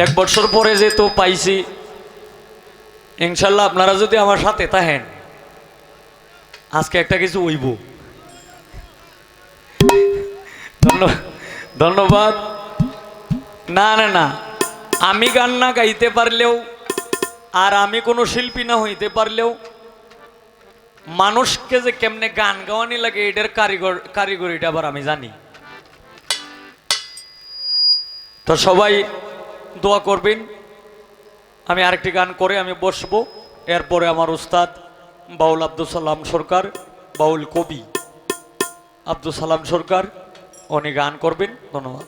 এক বছর পরে যে তো পাইছি, ইনশাল্লাহ আপনারা যদি আমার সাথে থাকেন, আজকে একটা কিছু ধন্য- ধন্যবাদ। না না না, আমি গান না গাইতে পারলেও আর আমি কোনো শিল্পী না হইতে পারলেও মানুষকে যে কেমনে গান গাওয়ানি লাগে এটার কারিগর, কারিগরিটা আবার আমি জানি। তো সবাই দোয়া করবেন। আমি আরেকটি গান করে আমি বসবো। এরপরে আমার উস্তাদ বাউল আব্দুল সালাম সরকার, বাউল কবি আব্দুল সালাম সরকার, উনি গান করবেন। ধন্যবাদ।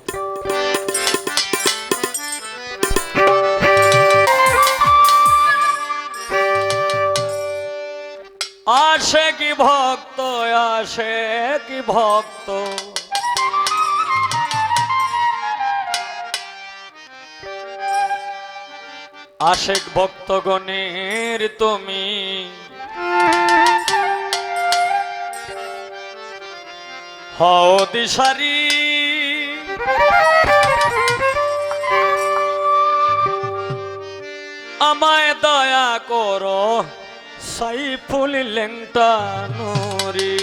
আসে কি ভক্ত, আসে কি ভক্ত? আশেক ভক্তগণের তুমি। হও দিশারি। আমায় দয়া করো সাইফুল লেংটা নুরি।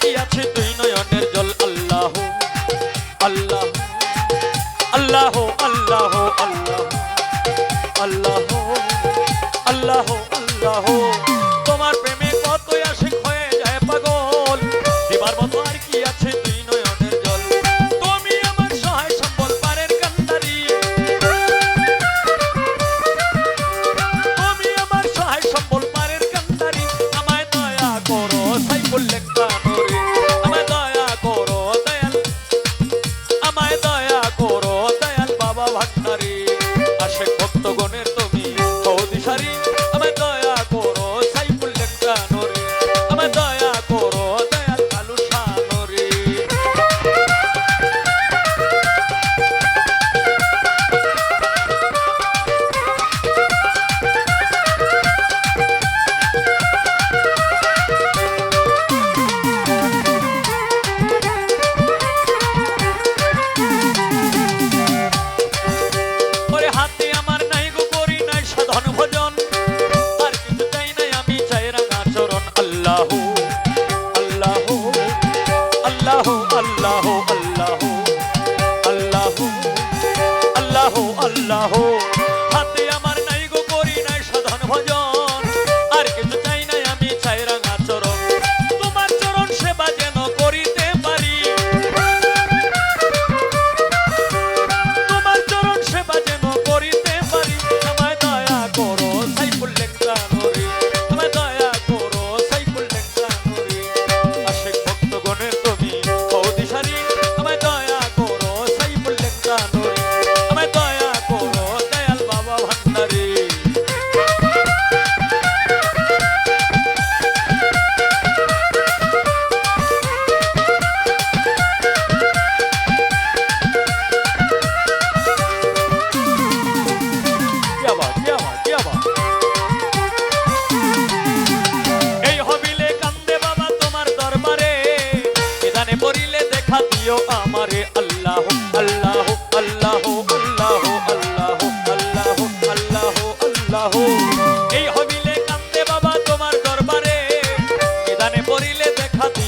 কি আছে আল্লাহ আল্লাহ আল্লাহ আল্লাহ আল্লাহ আল্লাহ আল্লাহ তোমার কি আছে তুই নয়নের জল? তুমি আমার সহায় আমার সহায় সম্বল, পারের আমায় দয়া করো, সাইফুল লেখা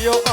Yo.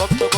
আশেক ভক্ত